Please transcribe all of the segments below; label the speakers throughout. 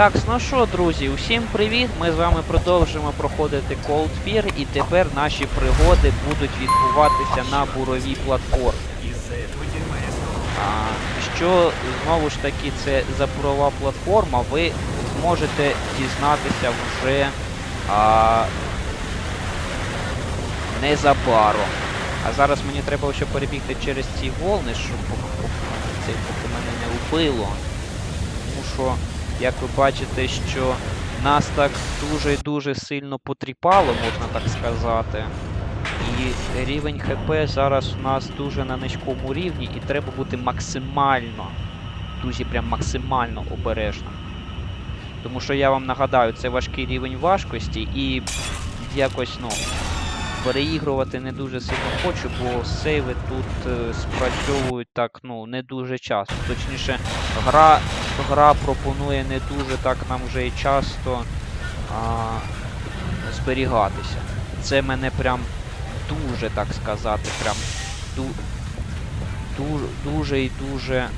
Speaker 1: Так, ну що, друзі, усім привіт! Ми з вами продовжуємо проходити Cold Fear, і тепер наші пригоди будуть відбуватися на буровій платформі. А, що знову ж таки це за бурова платформа, ви зможете дізнатися вже а, незабаром. А зараз мені треба ще перебігти через ці волни, щоб це поки мене не вбило. Тому що, як ви бачите, що нас так дуже дуже сильно потріпало, можна так сказати. І рівень ХП зараз у нас дуже на низькому рівні, і треба бути максимально, дуже прям максимально обережним. Тому що я вам нагадаю, це важкий рівень важкості і якось, ну, переігрувати не дуже сильно хочу, бо сейви тут е, спрацьовують так, ну, не дуже часто. Точніше, гра, гра пропонує не дуже так нам вже і часто а, зберігатися. Це мене прям дуже, так сказати, прям ду, ду, дуже і дуже.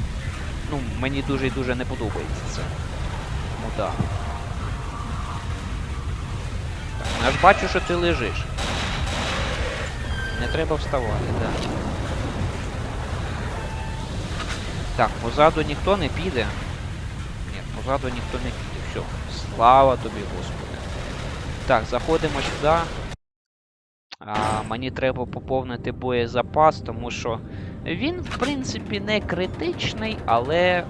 Speaker 1: Ну, мені дуже і дуже не подобається це. Ну так. Так, я ж бачу, що ти лежиш. Не треба вставати, так. Так, позаду ніхто не піде. Позаду ніхто не піде. Все. Слава тобі, Господи. Так, заходимо сюди. А, мені треба поповнити боєзапас, тому що він, в принципі, не критичний, але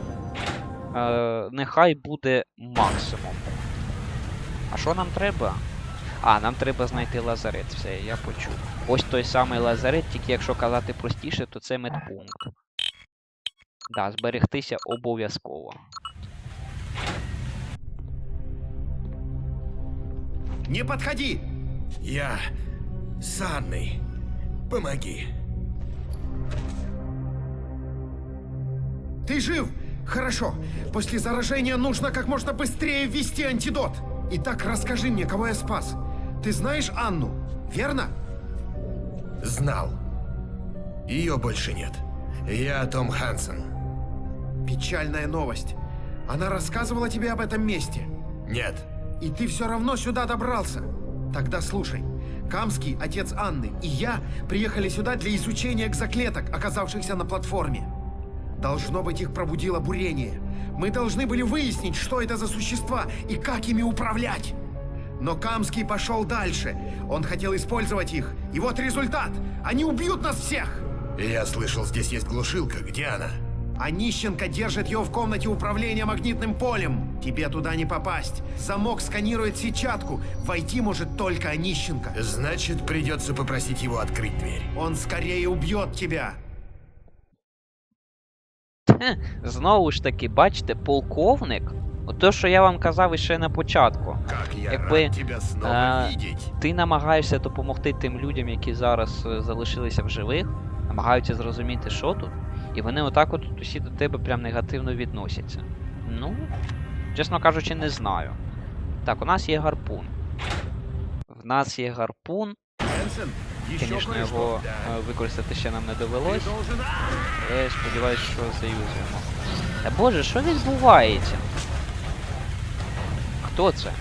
Speaker 1: е, нехай буде максимум. А що нам треба? А, нам треба знайти лазарет. Все, я почув. Ось той самий лазарет, тільки якщо казати простіше, то це медпункт. Да, зберегтися обов'язково.
Speaker 2: Не подходи!
Speaker 3: Я с Анной. Помоги.
Speaker 2: Ты жив? Хорошо. После заражения нужно как можно быстрее ввести антидот. Итак, расскажи мне, кого я спас. Ты знаешь Анну, верно?
Speaker 3: Знал. Ее больше нет. Я Том Хансен.
Speaker 2: Печальная новость. Она рассказывала тебе об этом месте.
Speaker 3: Нет.
Speaker 2: И ты все равно сюда добрался. Тогда слушай. Камский, отец Анны, и я приехали сюда для изучения экзоклеток, оказавшихся на платформе. Должно быть, их пробудило бурение. Мы должны были выяснить, что это за существа и как ими управлять. Но Камский пошел дальше. Он хотел использовать их. И вот результат. Они убьют нас всех.
Speaker 3: Я слышал, здесь есть глушилка. Где она?
Speaker 2: А Нищенко держит ее в комнате управления магнитным полем. Тебе туда не попасть. Замок сканирует сетчатку. Войти может только Онищенко.
Speaker 3: Значит, придется попросить его открыть дверь.
Speaker 2: Он скорее убьет тебя.
Speaker 1: Знову ж таки, бачите, полковник. Ото, що я вам казав іще на початку.
Speaker 3: Как я
Speaker 1: Якби,
Speaker 3: рад тебя снова
Speaker 1: а. Ти намагаєшся допомогти тим людям, які зараз е, залишилися в живих, намагаються зрозуміти, що тут, і вони отак от усі до тебе прям негативно відносяться. Ну, чесно кажучи, не знаю. Так, у нас є гарпун. В нас є гарпун. Звісно, його е, використати ще нам не довелось. Я сподіваюся, що заюзуємо. Та боже, що відбувається? Хто це?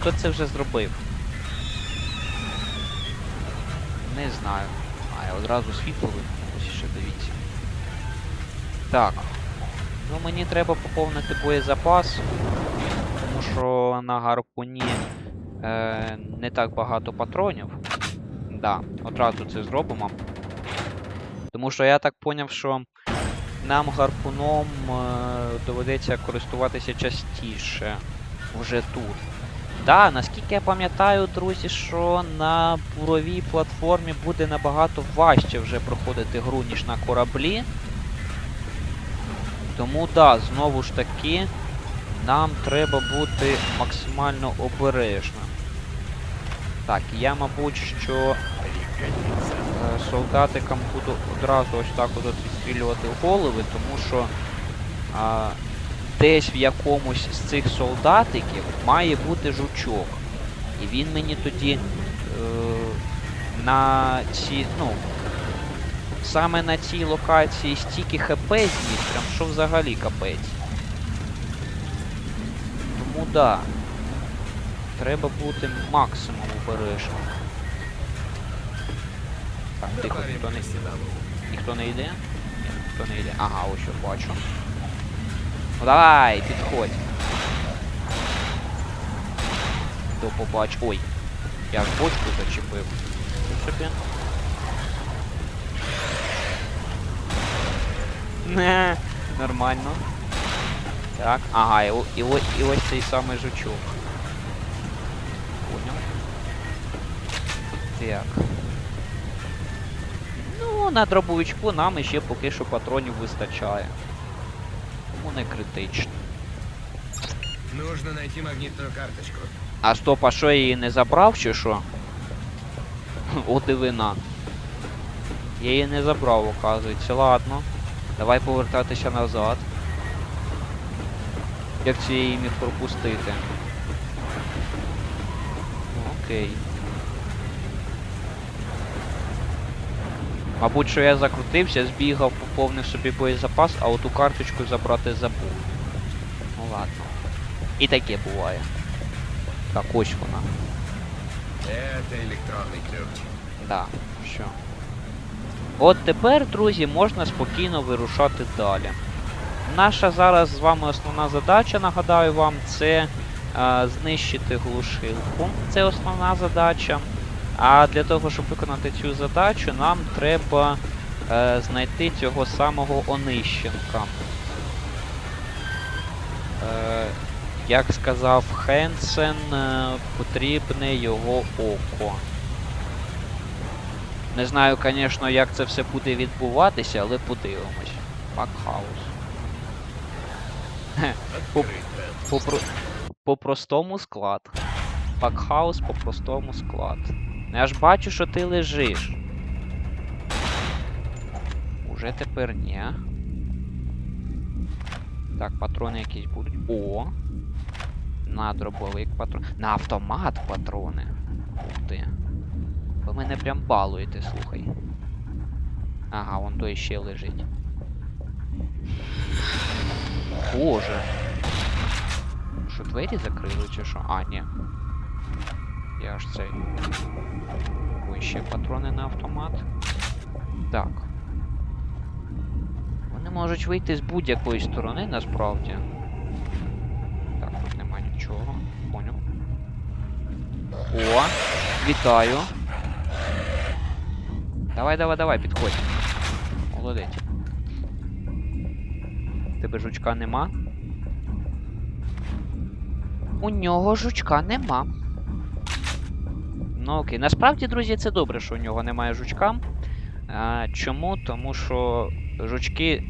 Speaker 1: Хто це вже зробив? Не знаю. Я одразу світло вимкнулося, ще дивіться. Так. Ну мені треба поповнити боєзапас. Тому що на гарпуні е, не так багато патронів. Да, одразу це зробимо. Тому що я так поняв, що нам гарпуном е, доведеться користуватися частіше вже тут. Да, наскільки я пам'ятаю, друзі, що на буровій платформі буде набагато важче вже проходити гру, ніж на кораблі. Тому да, знову ж таки, нам треба бути максимально обережним. Так, я, мабуть, що е, солдатикам буду одразу ось так от відстрілювати голови, тому що а, десь в якомусь з цих солдатиків має бути жучок. І він мені тоді е, на ці, ну, саме на цій локації стільки хп зніс, прям що взагалі капець. Тому да. Треба бути максимум обережним. Так, тихо, ніхто не, ніхто не йде? Ні, ніхто не йде. Ага, ось що бачу. Ну давай, підходь. До побач. Ой. Я бочку зачепив. Собі. Не, нормально. Так, ага, і, і, і ось цей самий жучок. Понял. Так. Ну, на дробовичку нам іще поки що патронів вистачає. Тому не критично.
Speaker 3: Нужно найти магнитную карточку.
Speaker 1: А стоп, а що я її не забрав чи що? О, дивина. Я її не забрав, оказується. Ладно. Давай повертатися назад. Як це я її міг пропустити? Окей. Мабуть, що я закрутився, збігав, поповнив собі боєзапас, а оту карточку забрати забув. Ну ладно. І таке буває. Так, ось вона.
Speaker 3: Это электронный ключ.
Speaker 1: Да, що. От тепер, друзі, можна спокійно вирушати далі. Наша зараз з вами основна задача, нагадаю вам, це е, знищити глушилку. Це основна задача. А для того, щоб виконати цю задачу, нам треба е, знайти цього самого Онищенка. Е, як сказав Хенсен, е, потрібне його око. Не знаю, звісно, як це все буде відбуватися, але подивимось. Пакхаус. По, простому склад. Пакхаус по простому склад. Ну, Я ж бачу, що ти лежиш. Уже тепер ні. Так, патрони якісь будуть. О! На дробовик патрон. На автомат патрони. Ух ти. Ви мене прям балуєте, слухай. Ага, вон той ще лежить. Боже. Що двері закрили чи що? А, ні. Я ж цей. Ой, ще патрони на автомат. Так. Вони можуть вийти з будь-якої сторони насправді. Так, тут нема нічого. Поняв. О! Вітаю! Давай, давай, давай, підходь. Молодець. Тебе жучка нема? У нього жучка нема. Ну окей. Насправді, друзі, це добре, що у нього немає жучка. А, чому? Тому що жучки,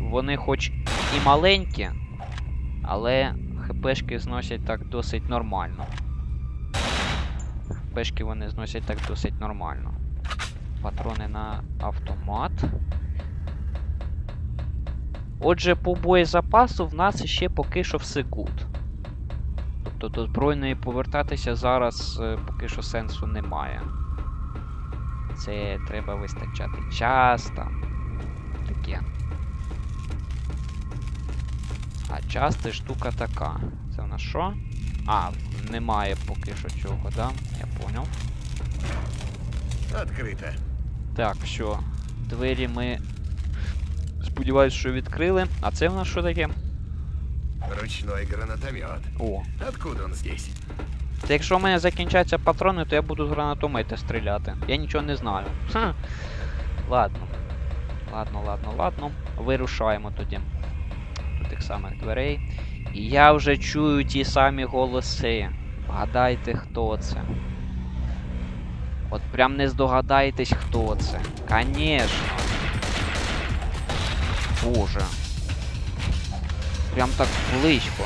Speaker 1: вони хоч і маленькі, але хпшки зносять так досить нормально. Хпшки вони зносять так досить нормально. Патрони на автомат. Отже, по боєзапасу в нас ще поки що все гуд. Тобто до збройної повертатися зараз е, поки що сенсу немає. Це треба вистачати час там. Таке. А час це штука така. Це в нас що? А, немає поки що цього, да? Я поняв.
Speaker 3: Открыто.
Speaker 1: Так, що, двері ми. Сподіваюсь, що відкрили. А це в нас що таке?
Speaker 3: Ручной гранатомет.
Speaker 1: О.
Speaker 3: Откуда он здесь?
Speaker 1: Та якщо в мене закінчаться патрони, то я буду з гранатомета стріляти. Я нічого не знаю. Ха. Ладно. Ладно, ладно, ладно. Вирушаємо тоді. До тих самих дверей. І я вже чую ті самі голоси. Гадайте, хто це. От прям не здогадаєтесь, хто це. Конечно. Боже. Прям так близько.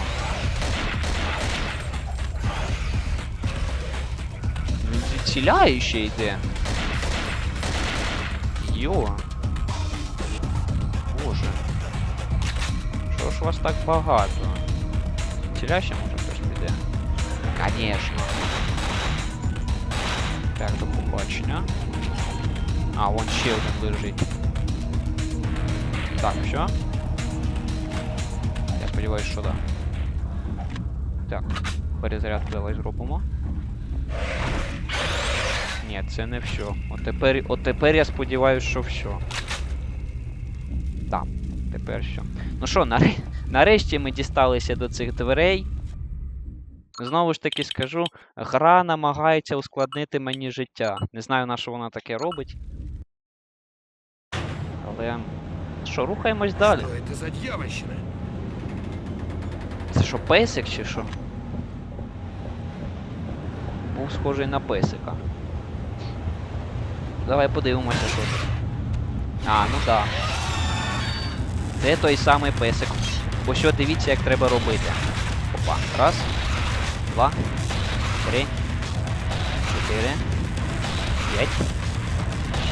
Speaker 1: Він звідсіляє ще йде. Йо. Боже. Що ж вас так багато? Звідсіля ще може хтось піде? Конечно. Так, до побачення. А, вон ще один лежить. Так, що? Сподіваюсь, що да. Так, перезарядку давай зробимо. Ні, це не все. От тепер, от тепер я сподіваюся, що все. Так, тепер що. Ну що, наре... нарешті ми дісталися до цих дверей. Знову ж таки скажу, гра намагається ускладнити мені життя. Не знаю, на що вона таке робить. Але. Що, рухаємось далі.
Speaker 3: Это за дьявольщина?
Speaker 1: Це що, песик чи що? Був схожий на песика. Давай подивимося, що це. А, ну так. Це той самий песик. Ось що дивіться, як треба робити. Опа. Раз, два, три, чотири, п'ять,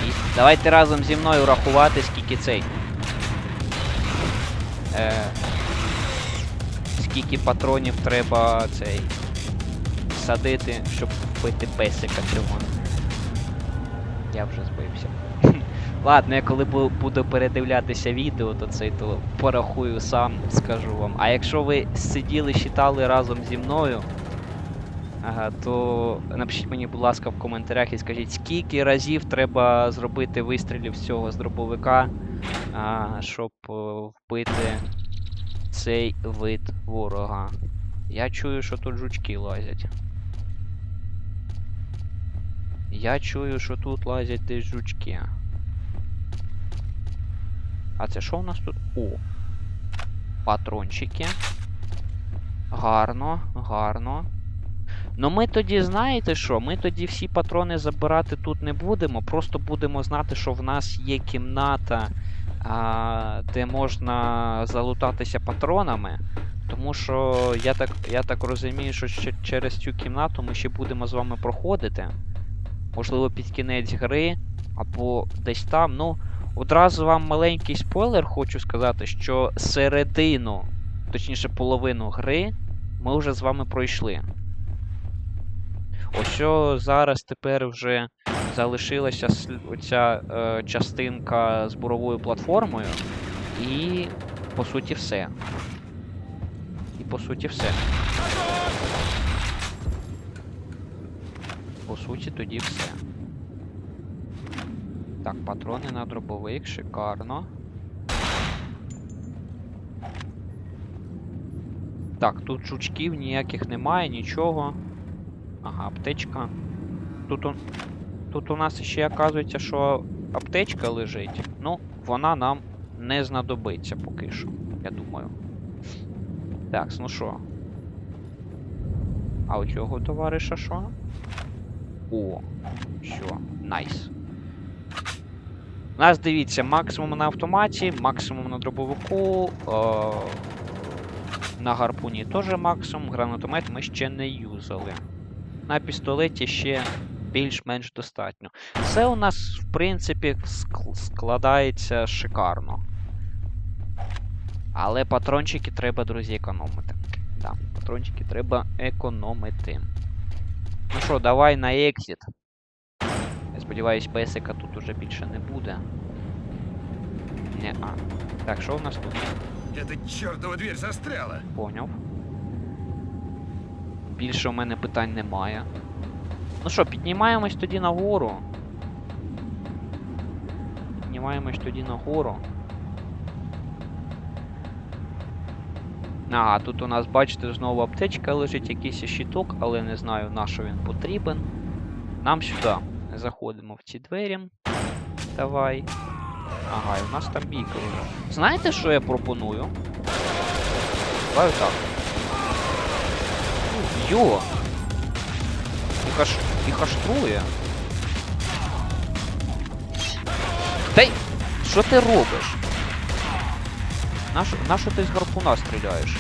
Speaker 1: шість. Давайте разом зі мною рахувати, скільки цей. Е, скільки патронів треба цей садити, щоб вбити песика цього. Я вже збився. Ладно, я коли бу- буду передивлятися відео, то цей то порахую сам, скажу вам. А якщо ви сиділи, читали разом зі мною, то напишіть мені, будь ласка, в коментарях і скажіть, скільки разів треба зробити вистрілів з цього з дробовика, щоб вбити цей вид ворога. Я чую, що тут жучки лазять. Я чую, що тут лазять десь жучки. А це що у нас тут? О! Патрончики. Гарно, гарно. Ну ми тоді, знаєте що? Ми тоді всі патрони забирати тут не будемо. Просто будемо знати, що в нас є кімната, а, де можна залутатися патронами. Тому що я так, я так розумію, що ще через цю кімнату ми ще будемо з вами проходити. Можливо, під кінець гри, або десь там. Ну, одразу вам маленький спойлер хочу сказати, що середину, точніше половину гри, ми вже з вами пройшли. Ось зараз тепер вже залишилася оця е, частинка з буровою платформою. І по суті все. І по суті все. По суті, тоді все. Так, патрони на дробовик, шикарно. Так, тут жучків ніяких немає, нічого. Ага, аптечка. Тут у, тут у нас ще оказується, що аптечка лежить. Ну, вона нам не знадобиться поки що, я думаю. Так, ну що? А у цього товариша що? О, що, найс. У нас дивіться, максимум на автоматі, максимум на дробовику. О, на гарпуні теж максимум, гранатомет ми ще не юзали. На пістолеті ще більш-менш достатньо. Все у нас, в принципі, складається шикарно. Але патрончики треба, друзі, економити. Да, патрончики треба економити. Ну що, давай на екзит. Я сподіваюсь, песика тут уже більше не буде. Не, а. Так, що у нас тут?
Speaker 3: Эта чертова дверь застряла.
Speaker 1: Поняв. Більше у мене питань немає. Ну що, піднімаємось тоді нагору. Піднімаємось тоді нагору. Ага, тут у нас, бачите, знову аптечка лежить, якийсь щиток, але не знаю, на що він потрібен. Нам сюди. Заходимо в ці двері. Давай. Ага, і в нас там бійка вже. Знаєте, що я пропоную? Давай так. Йо! І хаш... І хаштрує. Та й... Що ти робиш? Нащо, нащо ти з гарпуна стріляєш?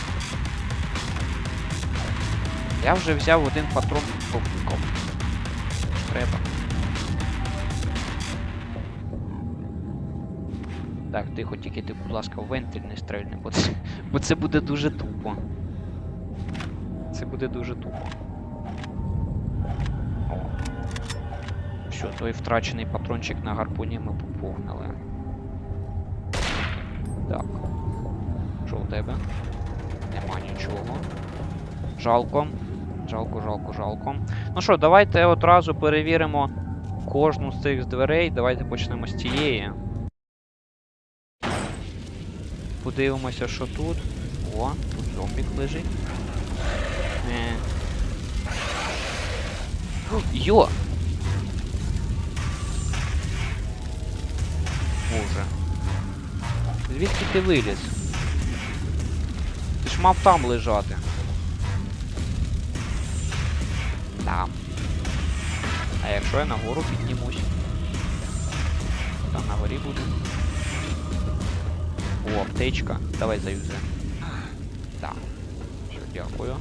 Speaker 1: Я вже взяв один патрон попукав. Треба. Так, тихо, тільки ти, будь ласка, вентиль не стрельни, бо це, бо це буде дуже тупо. Це буде дуже тупо. О. Що, той втрачений патрончик на гарпуні ми поповнили. Так. Що у тебе? Нема нічого. Жалко. Жалко, жалко, жалко. Ну що, давайте одразу перевіримо кожну з цих дверей. Давайте почнемо з цієї. Подивимося, що тут. О, тут зомбік лежить. Е. Йо! Боже. Звідки ти виліз? Ти ж мав там лежати. Там. А якщо я нагору піднімусь? Там на горі буде. О, аптечка. Давай заюзаємо. Так. Все, дякую.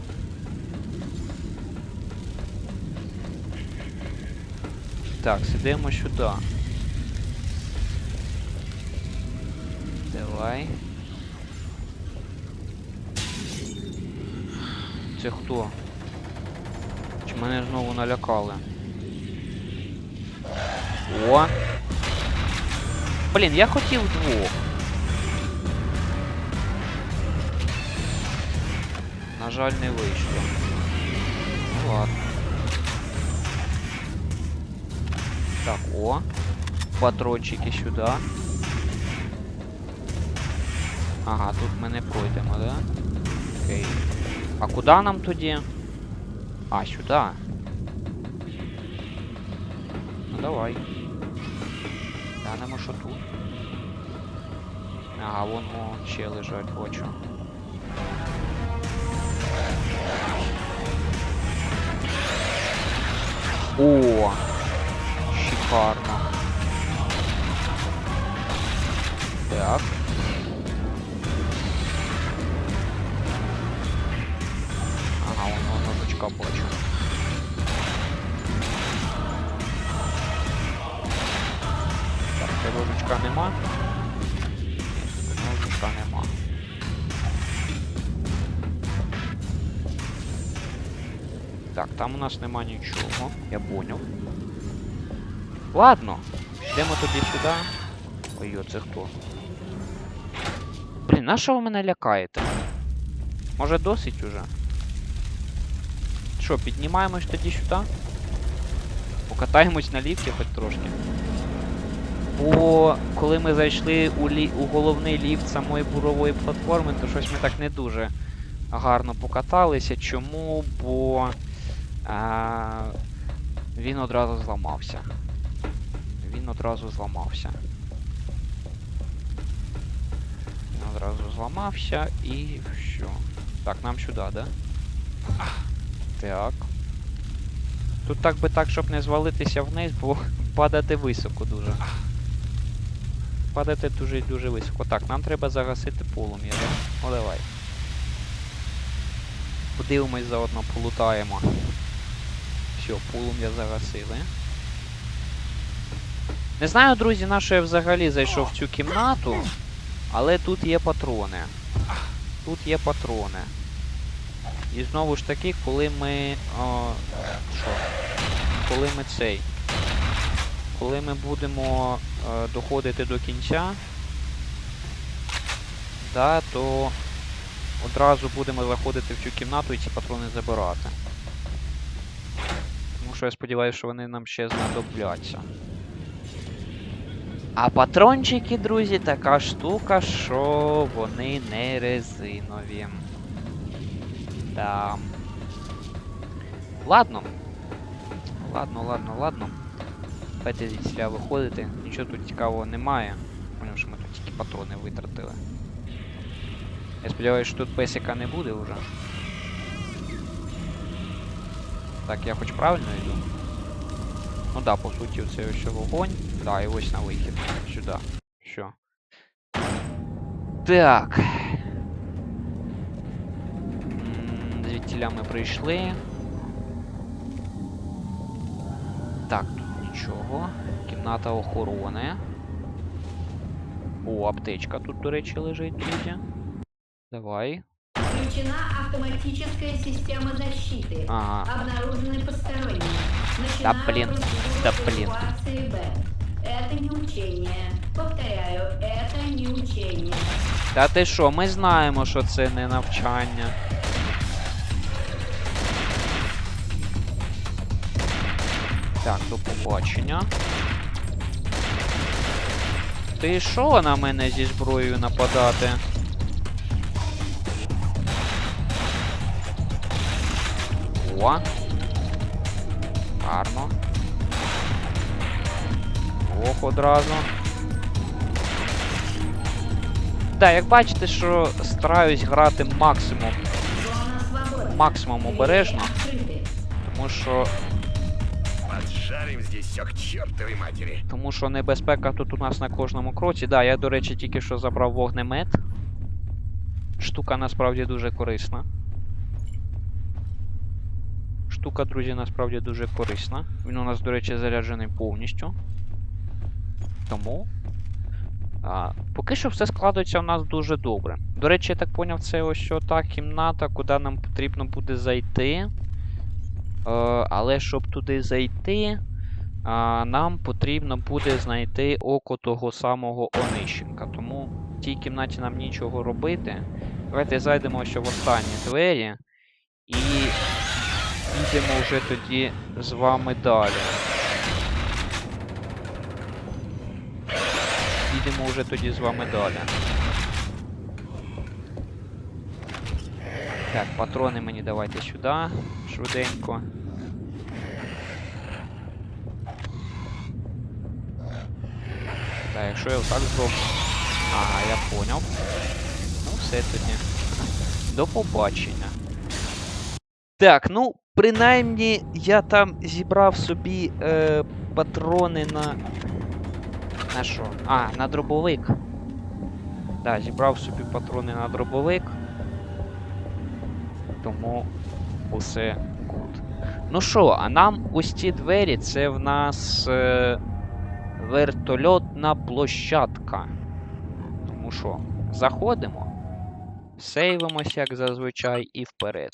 Speaker 1: Так, сидимо сюди. Давай. Це хто? Чи мене знову налякали? О! Блін, я хотів двох. На жаль, не вийшло. Так, о. Патрончики сюди. Ага, тут ми не пройдемо, да? Окей. А куди нам тоді? А, сюди. Ну давай. Глянемо, що тут. Ага, вон о, ще лежать, бачу. Шикарно. Так. Ага, вон вон ножичка бачу. Так, це ножичка нема. Ножичка нема. Так, там у нас нема нічого, я поняв. Ладно, йдемо тоді сюди. Ой, це хто? Блін, на що ви мене лякаєте? Може досить уже? Що, піднімаємось тоді сюди? Покатаємось на ліфті хоч трошки. Бо коли ми зайшли у, лі... у головний ліфт самої бурової платформи, то щось ми так не дуже гарно покаталися. Чому? Бо а, він одразу зламався. Він одразу зламався. Він одразу зламався і що? Так, нам сюди, да? Так. Тут так би так, щоб не звалитися вниз, бо падати високо дуже. Падати дуже дуже високо. Так, нам треба загасити полум'я, да? Ну давай. Подивимось заодно, полутаємо. Все, полум'я загасили. Не знаю, друзі, на що я взагалі зайшов в цю кімнату, але тут є патрони. Тут є патрони. І знову ж таки, коли ми. О, що? Коли ми цей. Коли ми будемо е, доходити до кінця, да, то одразу будемо заходити в цю кімнату і ці патрони забирати. Тому що я сподіваюся, що вони нам ще знадобляться. А патрончики, друзі, така штука, що вони не резинові. Да. Ладно. Ладно, ладно, ладно. Давайте звідсіля виходити. Нічого тут цікавого немає. Поняв, що ми тут тільки патрони витратили. Я сподіваюся, що тут песика не буде вже. Так, я хоч правильно йду? Ну да, по суті, це ось вогонь. Да, і ось на вихід. Сюди. Що? Так. Звідтіля ми прийшли. Так, тут нічого. Кімната охорони. О, аптечка тут, до речі, лежить, друзі. Давай.
Speaker 4: Включена автоматическая система защиты.
Speaker 1: Ага.
Speaker 4: Обнаружены посторонние.
Speaker 1: Да блин, да блин.
Speaker 4: Это не учение. Повторяю, это не учение.
Speaker 1: Та ти що, ми знаємо, що це не навчання. Так, до побачення. Ти що на мене зі зброєю нападати? О! Гарно. Ох, одразу. Так, як бачите, що стараюсь грати максимум, максимум обережно, тому що
Speaker 3: здесь.
Speaker 1: Тому що небезпека тут у нас на кожному кроці. Да, я, до речі, тільки що забрав вогнемет. Штука насправді дуже корисна. Штука, друзі, насправді дуже корисна. Він у нас, до речі, заряджений повністю. Тому. А, поки що все складається у нас дуже добре. До речі, я так поняв, це ось та кімната, куди нам потрібно буде зайти. Е, але щоб туди зайти, а, нам потрібно буде знайти око того самого Онищенка. Тому в тій кімнаті нам нічого робити. Давайте зайдемо ще в останні двері і підемо вже тоді з вами далі. Підемо вже тоді з вами далі. Так, патрони мені давайте сюди, швиденько. Так, якщо я отак зроблю. Ага, я поняв. Ну, все тоді. До побачення. Так, ну, принаймні, я там зібрав собі е, патрони на. На що? А, на дробовик. Так, зібрав собі патрони на дробовик. Тому усе гуд. Ну що, а нам ось ці двері, це в нас. Е, вертольотна площадка. Тому що, заходимо, сейвимося, як зазвичай, і вперед.